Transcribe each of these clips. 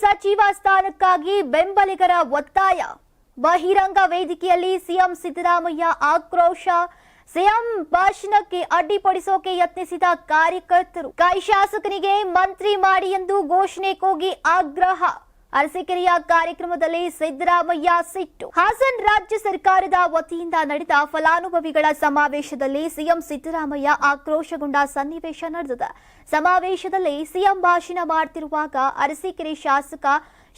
ಸಚಿವ ಸ್ಥಾನಕ್ಕಾಗಿ ಬೆಂಬಲಿಗರ ಒತ್ತಾಯ. ಬಹಿರಂಗ ವೇದಿಕೆಯಲ್ಲಿ ಸಿಎಂ ಸಿದ್ದರಾಮಯ್ಯ ಆಕ್ರೋಶ. ಸಿಎಂ ಭಾಷಣಕ್ಕೆ ಅಡ್ಡಿಪಡಿಸೋಕೆ ಯತ್ನಿಸಿದ ಕಾರ್ಯಕರ್ತರು. ಕೈ ಶಾಸಕನಿಗೆ ಮಂತ್ರಿ ಮಾಡಿ ಎಂದು ಘೋಷಣೆ ಕೂಗಿ ಆಗ್ರಹ. ಅರಸೀಕೆರೆಯ ಕಾರ್ಯಕ್ರಮದಲ್ಲಿ ಸಿದ್ದರಾಮಯ್ಯ ಸಿಟ್ಟು. ಹಾಸನ್ ರಾಜ್ಯ ಸರ್ಕಾರದ ವತಿಯಿಂದ ನಡೆದ ಫಲಾನುಭವಿಗಳ ಸಮಾವೇಶದಲ್ಲಿ ಸಿಎಂ ಸಿದ್ದರಾಮಯ್ಯ ಆಕ್ರೋಶಗೊಂಡ ಸನ್ನಿವೇಶ ನಡೆದಿದೆ. ಸಮಾವೇಶದಲ್ಲಿ ಸಿಎಂ ಭಾಷಣ ಮಾಡ್ತಿರುವಾಗ ಅರಸೀಕೆರೆ ಶಾಸಕ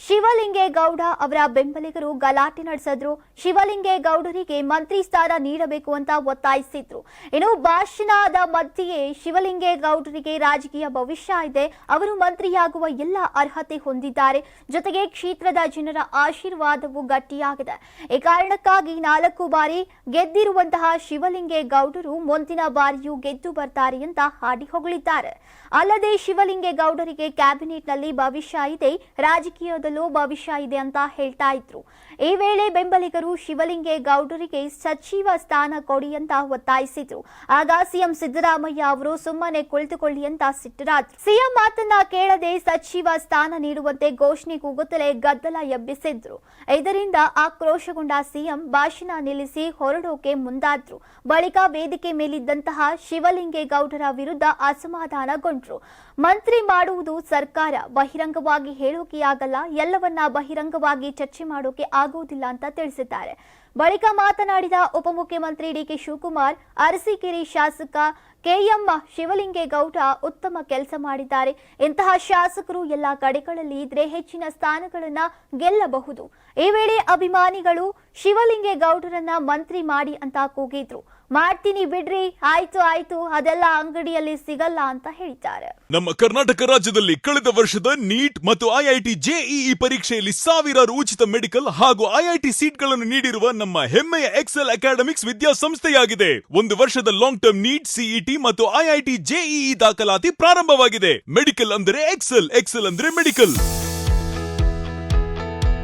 ಶಿವಲಿಂಗೇಗೌಡ ಅವರ ಬೆಂಬಲಿಗರು ಗಲಾಟೆ ನಡೆಸಿದ್ರು. ಶಿವಲಿಂಗೇಗೌಡರಿಗೆ ಮಂತ್ರಿ ಸ್ಥಾನ ನೀಡಬೇಕು ಅಂತ ಒತ್ತಾಯಿಸಿದ್ರು. ಇನ್ನು ಭಾಷಣದ ಮಧ್ಯೆಯೇ ಶಿವಲಿಂಗೇಗೌಡರಿಗೆ ರಾಜಕೀಯ ಭವಿಷ್ಯ ಇದೆ. ಅವರು ಮಂತ್ರಿಯಾಗುವ ಎಲ್ಲ ಅರ್ಹತೆ ಹೊಂದಿದ್ದಾರೆ. ಜೊತೆಗೆ ಕ್ಷೇತ್ರದ ಜನರ ಆಶೀರ್ವಾದವು ಗಟ್ಟಿಯಾಗಿದೆ. ಈ ಕಾರಣಕ್ಕಾಗಿ ನಾಲ್ಕು ಬಾರಿ ಗೆದ್ದಿರುವಂತಹ ಶಿವಲಿಂಗೇಗೌಡರು ಮುಂದಿನ ಬಾರಿಯೂ ಗೆದ್ದು ಬರ್ತಾರೆ ಅಂತ ಹಾಡಿ ಹೊಗಳಿದ್ದಾರೆ. ಅಲ್ಲದೆ ಶಿವಲಿಂಗೇಗೌಡರಿಗೆ ಕ್ಯಾಬಿನೆಟ್ನಲ್ಲಿ ಭವಿಷ್ಯ ಇದೆ. ರಾಜಕೀಯದಲ್ಲೂ ಭವಿಷ್ಯ ಇದೆ ಅಂತ ಹೇಳ್ತಾ ಇದ್ರು. ಈ ವೇಳೆ ಬೆಂಬಲಿಗರು ಶಿವಲಿಂಗೇಗೌಡರಿಗೆ ಸಚಿವ ಸ್ಥಾನ ಕೊಡಿ ಅಂತ ಒತ್ತಾಯಿಸಿದ್ರು. ಆಗ ಸಿಎಂ ಸಿದ್ದರಾಮಯ್ಯ ಅವರು ಸುಮ್ಮನೆ ಕುಳಿತುಕೊಳ್ಳಿ ಅಂತ ಸಿಟ್ಟರಾದ್ರು. ಸಿಎಂ ಮಾತನ್ನ ಕೇಳದೆ ಸಚಿವ ಸ್ಥಾನ ನೀಡುವಂತೆ ಘೋಷಣೆ ಕೂಗುತ್ತಲೇ ಗದ್ದಲ ಎಬ್ಬಿಸಿದ್ರು. ಇದರಿಂದ ಆಕ್ರೋಶಗೊಂಡ ಸಿಎಂ ಭಾಷಣ ನಿಲ್ಲಿಸಿ ಹೊರಡೋಕೆ ಮುಂದಾದ್ರು. ಬಳಿಕ ವೇದಿಕೆ ಮೇಲಿದ್ದಂತಹ ಶಿವಲಿಂಗೇಗೌಡರ ವಿರುದ್ಧ ಅಸಮಾಧಾನಗೊಂಡ್ರು. ಮಂತ್ರಿ ಮಾಡುವುದು ಸರ್ಕಾರ, ಬಹಿರಂಗವಾಗಿ ಹೇಳೋಕೆಯಾಗಲ್ಲ ಎಲ್ಲವನ್ನ ಬಹಿರಂಗವಾಗಿ ಚರ್ಚೆ ಮಾಡೋಕೆ ಆಗುವುದಿಲ್ಲ ಅಂತ ತಿಳಿಸಿದ್ದಾರೆ. ಬಳಿಕ ಮಾತನಾಡಿದ ಉಪಮುಖ್ಯಮಂತ್ರಿ ಡಿಕೆ ಶಿವಕುಮಾರ್, ಅರಸೀಕೆರೆ ಶಾಸಕ ಕೆಎಂ ಶಿವಲಿಂಗೇಗೌಡ ಉತ್ತಮ ಕೆಲಸ ಮಾಡಿದ್ದಾರೆ. ಇಂತಹ ಶಾಸಕರು ಎಲ್ಲ ಕಡೆಗಳಲ್ಲಿ ಇದ್ರೆ ಹೆಚ್ಚಿನ ಸ್ಥಾನಗಳನ್ನ ಗೆಲ್ಲಬಹುದು. ಈ ವೇಳೆ ಅಭಿಮಾನಿಗಳು ಶಿವಲಿಂಗೇಗೌಡರನ್ನ ಮಂತ್ರಿ ಮಾಡಿ ಅಂತ ಕೂಗಿದ್ರು. ಮಾಡ್ತೀನಿ ಬಿಡ್ರಿ, ಆಯ್ತು ಆಯ್ತು, ಅದೆಲ್ಲ ಅಂಗಡಿಯಲ್ಲಿ ಸಿಗಲ್ಲ ಅಂತ ಹೇಳಿದ್ದಾರೆ. ನಮ್ಮ ಕರ್ನಾಟಕ ರಾಜ್ಯದಲ್ಲಿ ಕಳೆದ ವರ್ಷದ ನೀಟ್ ಮತ್ತು ಐಐಟಿ ಜೆಇಇ ಪರೀಕ್ಷೆಯಲ್ಲಿ ಸಾವಿರಾರು ಉಚಿತ ಮೆಡಿಕಲ್ ಹಾಗೂ ಐಐಟಿ ಸೀಟ್ಗಳನ್ನು ನೀಡಿರುವ ನಮ್ಮ ಹೆಮ್ಮೆಯ ಎಕ್ಸೆಲ್ ಅಕಾಡೆಮಿಕ್ಸ್ ವಿದ್ಯಾಸಂಸ್ಥೆಯಾಗಿದೆ. ಒಂದು ವರ್ಷದ ಲಾಂಗ್ ಟರ್ಮ್ ನೀಟ್ ಸಿಇಟಿ ಮತ್ತು ಐಐಟಿ ಜೆಇಇ ದಾಖಲಾತಿ ಪ್ರಾರಂಭವಾಗಿದೆ. ಮೆಡಿಕಲ್ ಅಂದರೆ ಎಕ್ಸೆಲ್ ಎಕ್ಸೆಲ್ ಅಂದ್ರೆ ಮೆಡಿಕಲ್.